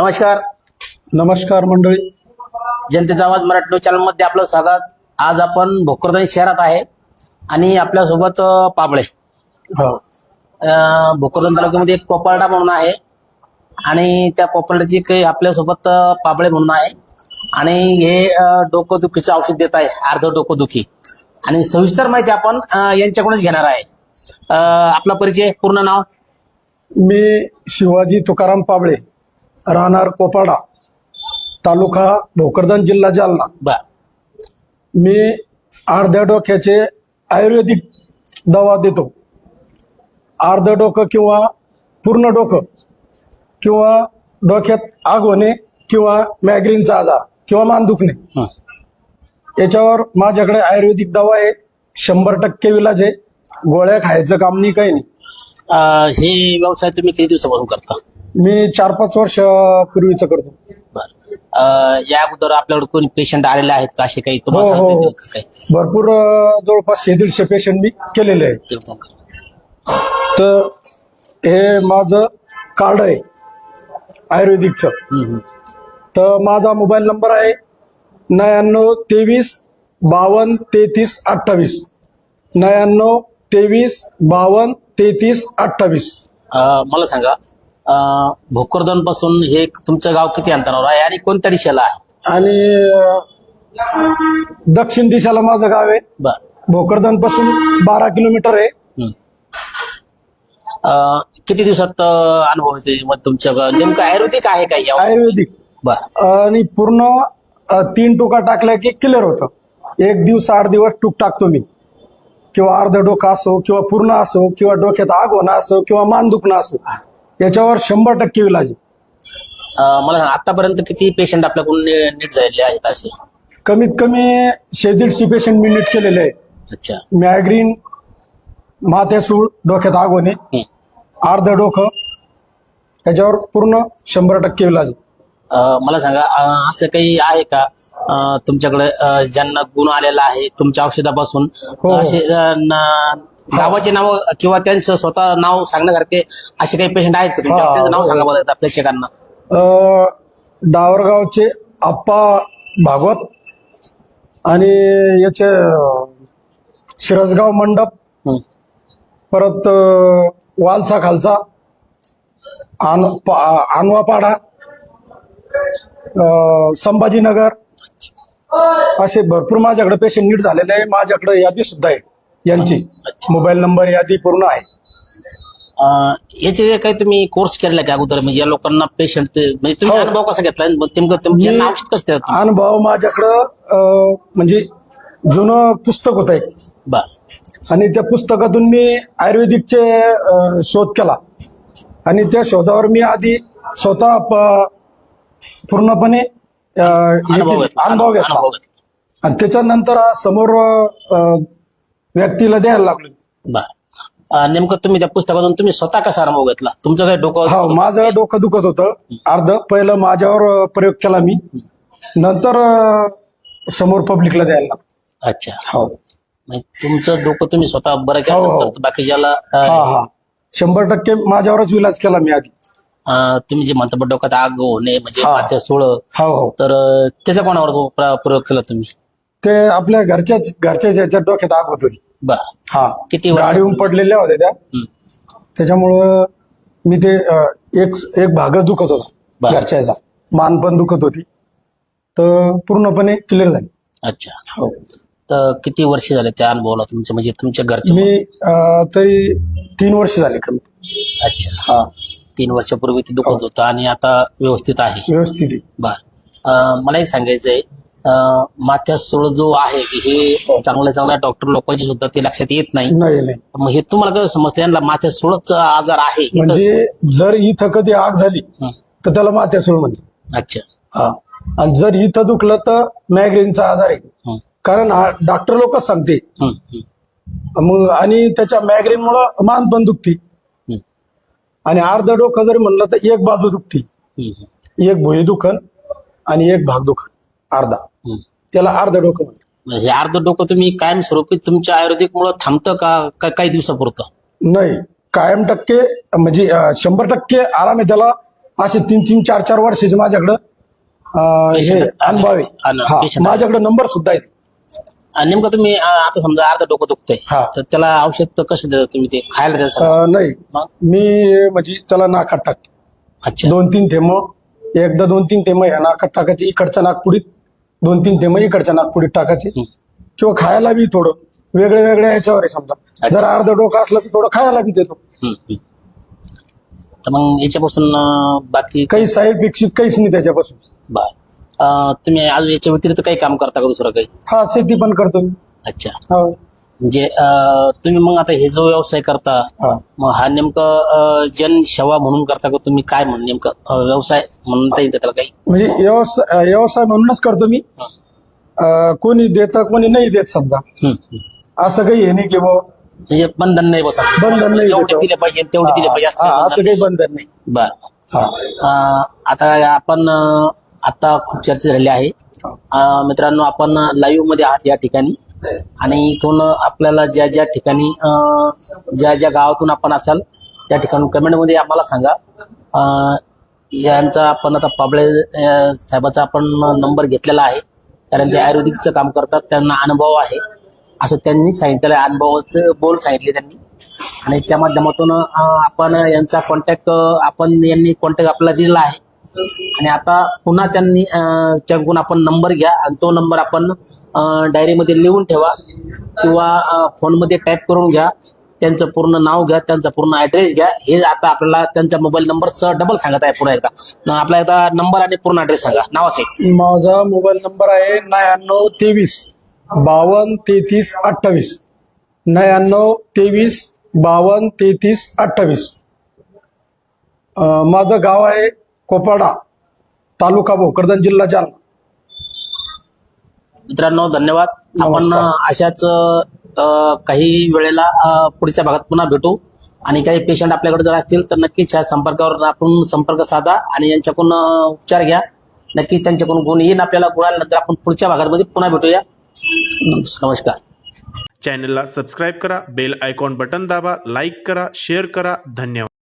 नमस्कार. नमस्कार मंडळी. जनतेचा आवाज मराठी न्यूज चॅनलमध्ये आपलं स्वागत. आज आपण भोकरदन शहरात आहे आणि आपल्यासोबत अं, पाबळे. हो. अं, भोकरदन तालुक्यामध्ये एक कोपर्डा म्हणून आहे आणि त्या कोपर्ड्याची काही आपल्यासोबत अं, पाबळे म्हणून आहे आणि हे अं, डोकंदुखीचं औषध देत आहे अर्ध डोकंदुखी. आणि सविस्तर माहिती आपण अं, यांच्याकडूनच घेणार आहे. अं, आपला परिचय पूर्ण नाव? मी शिवाजी तुकाराम पाबळे. राहणार कोपाडा तालुका भोकरदन जिल्हा जालना. बर. मी अर्ध्या डोक्याचे आयुर्वेदिक दवा देतो. अर्ध डोकं किंवा पूर्ण डोकं किंवा डोक्यात आग होणे किंवा मॅग्रीनचा आजार किंवा मान दुखणे. याच्यावर माझ्याकडे आयुर्वेदिक दवा आहे. शंभर टक्के विलाज आहे. गोळ्या खायचं काम नाही काही नाही. हे व्यवसाय तुम्ही किती दिवसापासून करता? मी चार पाच वर्ष पूर्वीच करतो. बर. अं, या अगोदर आपल्याकडे कोणी पेशंट आलेले आहेत का असे काही? हो तुम्हाला हो सांगता हो. येतील का काही? भरपूर अं, जवळपास शे दीडशे पेशंट मी केलेले आहेत. ते पण करा. तर हे माझं कार्ड आहे आयुर्वेदिकचं. हम्म, हम्म. तर माझा मोबाईल नंबर आहे नव्याण्णव तेवीस बावन्न तेहतीस अठ्ठावीस. नव्याण्णव तेवीस बावन्न तेहतीस अठ्ठावीस. अं, मला सांगा भोकरदनपासून हे तुमचं गाव किती अंतरावर आहे आणि कोणत्या दिशेला आहे? आणि अं, दक्षिण दिशेला माझं गाव आहे. बर. भोकरदनपासून बारा किलोमीटर आहे. हम्म. अं, किती दिवसात अं, अनुभव येते मग तुमच्या ग- नेमकं आयुर्वेदिक आहे का या आयुर्वेदिक. बर. आणि पूर्ण अ, तीन टुका टाकल्या की क्लिअर होतं. एक दिवस आठ दिवस टूक टाकतो मी. किंवा अर्ध डोकं असो किंवा पूर्ण असो किंवा डोक्यात आग होणं असो किंवा मान दुखणं असो. याच्यावर शंभर टक्के इलाज आहे. अं, मला सांगा आतापर्यंत किती पेशंट आपल्याकडून नि- नीट झालेले आहेत असे कमीत कमी शे दीडशे पेशंट मी नीट केलेले आहे अच्छा मॅग्रीन माथ्यासूळ डोक्यात आग होणे हम्म. अर्ध डोकं याच्यावर पूर्ण शंभर टक्के इलाज आहे. अं, मला सांगा अं, असं काही आहे का अं, तुमच्याकडे अं, ज्यांना गुण आलेला आहे तुमच्या औषधापासून हो. असे अं, न- गावाचे नाव किंवा त्यांचं स्वतः नाव सांगण्यासारखे असे काही पेशंट आहेत का तुमच्या हा, त्यांचं नाव हो. सांगा बरं प्रेक्षकांना अ, डावरगावचे आप्पा भागवत आणि याचे अ, शिरसगाव मंडप. परत अ, वालसा खालचा आन पा- आनवापाडा अ, संभाजीनगर असे भरपूर माझ्याकडे पेशंट नीट झालेले आहे माझ्याकडे यादी सुद्धा आहे यांची. मोबाईल नंबर यादी पूर्ण आहे. अं, याचे जे काही तुम्ही कोर्स केलेला का अगोदर? म्हणजे या लोकांना पेशंट म्हणजे तुम्ही हो. अनुभव कसा घेतला? नेमकं तुम- यांना औषध कसं देतात तुम्ही? अनुभव माझ्याकडं अ, म्हणजे जुनं पुस्तक होतं एक. बर. आणि त्या पुस्तकातून मी आयुर्वेदिकचे अ, शोध केला. आणि त्या शोधावर मी आधी स्वतः प- पूर्णपणे अ, हे अनुभव केले, घेतला. अनुभव घेतला. अनुभव घेतला. आणि त्याच्यानंतर हा समोर अ, व्यक्तीला द्यायला लागलो. बर. अं, नेमकं तुम्ही त्या पुस्तकातून तुम्ही स्वतः कसा अनुभव घेतला? तुमचं काही डोकं हा माझं डोकं दुखत होतं. अर्ध पहिलं माझ्यावर अ, प्रयोग केला मी. नंतर अ, समोर पब्लिकला द्यायला लागलो. अच्छा. हो. म्हणजे तुमचं डोकं तुम्ही स्वतः बरं हो, केल्यानंतर हो. बाकीच्याला हा अं, हा शंभर टक्के माझ्यावरच विलाज केला मी आधी. अं, तुम्ही जे म्हणता बा डोक्यात आग होणे म्हणजे हा. माथ्या सोळ. हो हो. तर अं, त्याचा कोणावर तो प्र- प्रयोग केला तुम्ही? ते आपल्या घरच्याच घरच्याच याच्यात डोक्यात आग होत होती. बर. हा. किती वर्ष? गाडीहून पडलेल्या होत्या त्या. हं. त्याच्यामुळं मी ते अ, एक एक भागच दुखत होता बर. घरच्या याचा. मान पण दुखत होती. तर पूर्णपणे क्लिअर झाली. अच्छा. हो. तर किती वर्ष झाले त्या अनुभवाला तुमच्या म्हणजे तुमच्या घरचे मी अ, तरी तीन वर्ष झाले कमी. अच्छा. हा. तीन वर्षापूर्वी ते हो. दुखत होतं आणि आता व्यवस्थित आहे. व्यवस्थित आहे. बर. अं, मला एक सांगायचंय अं, माथ्यात सोळ जो आहे की हे चांगल्या चांगल्या डॉक्टर लोकांची सुद्धा ते लक्षात येत नाही. नाही नाही. मग हे तुम्हाला कसं समजतं? यांना माथ्यात सोळच आजार आहे हे कसं- म्हणजे जर इथं कधी आग झाली हं. तर त्याला माथ्यासूळ म्हणते अच्छा. हा. आणि जर इथं दुखलं तर मॅग्रेनचा आजार आहे. हं. कारण हा डॉक्टर लोकच सांगते. हं, हं, मग आणि त्याच्या मायग्रेन मुळे मान पण दुखती. हं, आणि अर्ध डोकं जरी म्हणलं तर एक बाजू दुखती. हं, हं, एक भुई दुखन आणि एक भाग दुखन. अर्धा. त्याला अर्ध डोकं म्हणतात. म्हणजे हे अर्ध डोकं तुम्ही कायमस्वरूपी तुमच्या आयुर्वेदिक मुळे थांबतं का का काही दिवसापुरतं? नाही. कायम टक्के म्हणजे अं, शंभर टक्के आराम आहे. त्याला असे तीन तीन चार चार वर्षाचे माझ्याकडं अं, हे Patient अनुभव आहे. अनु- हा, patient आहे. माझ्याकडे नंबर सुद्धा आहे. आणि नेमकं तुम्ही अं, आता समजा अर्ध डोकं दुखतंय हा. तर त्याला औषध कसं देता तुम्ही ते? खायला अं, नाही. मग? मी म्हणजे त्याला नाकात टाकतो. अच्छा. दोन तीन थेंब एकदा दोन तीन थेंब ह्या नाकात टाकायचे. इकडच्या नागपुडीत दोन तीन थेंब इकडच्या नागपुडीत टाकायचे. किंवा खायला बी थोडं. वेगळ्या वेगळ्या ह्याच्यावर आहे समजा. जर अर्ध डोकं असलं तर थोडं खायला बी देतो. तर मग याच्यापासून बाकी काही साईड इफेक्ट काहीच नाही त्याच्यापासून. बर. तुम्ही अजून याच्या व्यतिरिक्त काही काम करता का दुसरं काही? हा शेती पण करतो मी. अच्छा. हो. म्हणजे तुम्ही मग आता हे जो व्यवसाय करता हा. मग हा नेमकं अं, जनसेवा म्हणून करता का तुम्ही? काय म्हणून नेमकं व्यवसाय म्हणता येईल त्याला काही? म्हणजे व्यवसाय व्यवसाय म्हणूनच करतो मी. कोणी देतं कोणी नाही देत समजा. असं काही हे नाही की म्हणजे बंधन नाही बसा. बंधन नाही एवढे. दिले पाहिजे तेवढे दिले पाहिजे असं काही बंधन नाही. बर. आता आपण आता खूप चर्चा झाली आहे. मित्रांनो आपण लाईव्हमध्ये आहात या ठिकाणी. आणि इथून आपल्याला ज्या ज्या ठिकाणी ज्या ज्या गावातून आपण असाल त्या ठिकाणी कमेंटमध्ये आम्हाला सांगा. यांचा आपण आता पाबळे साहेबाचा आपण नंबर घेतलेला आहे. कारण ते आयुर्वेदिकचं काम करतात त्यांना अनुभव आहे. असं त्यांनी सांगितलेलं आहे अनुभवाचं बोल सांगितले त्यांनी. आणि त्या माध्यमातून आपण यांचा कॉन्टॅक्ट आपण यांनी कॉन्टॅक्ट आपल्याला दिलेला आहे. आणि आता पुन्हा त्यांनी त्यांकडून आपण नंबर घ्या आणि तो नंबर आपण डायरीमध्ये लिहून ठेवा किंवा फोनमध्ये टाईप करून घ्या. त्यांचं पूर्ण नाव घ्या त्यांचा पूर्ण ऍड्रेस घ्या. हे आता आपल्याला त्यांचा मोबाईल नंबर सह डबल सांगत आहे पुन्हा एकदा. आपला एकदा नंबर आणि पूर्ण ऍड्रेस सांगा. नावाचे माझा मोबाईल नंबर आहे नव्याण्णव तेवीस बावन्न तेहतीस अठ्ठावीस. नव्याण्णव तेवीस बावन्न तेहतीस अठ्ठावीस. माझं गाव आहे कोपाडा तालुका भोकरदन जिल्हा जालना. मित्रांनो धन्यवाद. आपण अशाच काही वेळेला पुढच्या भागात पुन्हा भेटू. आणि काही पेशंट आपल्याकडे जर असतील तर नक्कीच ह्या संपर्कावर आपण संपर्क साधा आणि यांच्याकडून उपचार घ्या. नक्कीच त्यांच्याकडून गुण येईन आपल्याला गुणानंतर आपण पुढच्या भागामध्ये पुन्हा भेटूया. नमस्कार. चॅनलला सबस्क्राईब करा बेल आयकॉन बटन दाबा लाईक करा शेअर करा. धन्यवाद.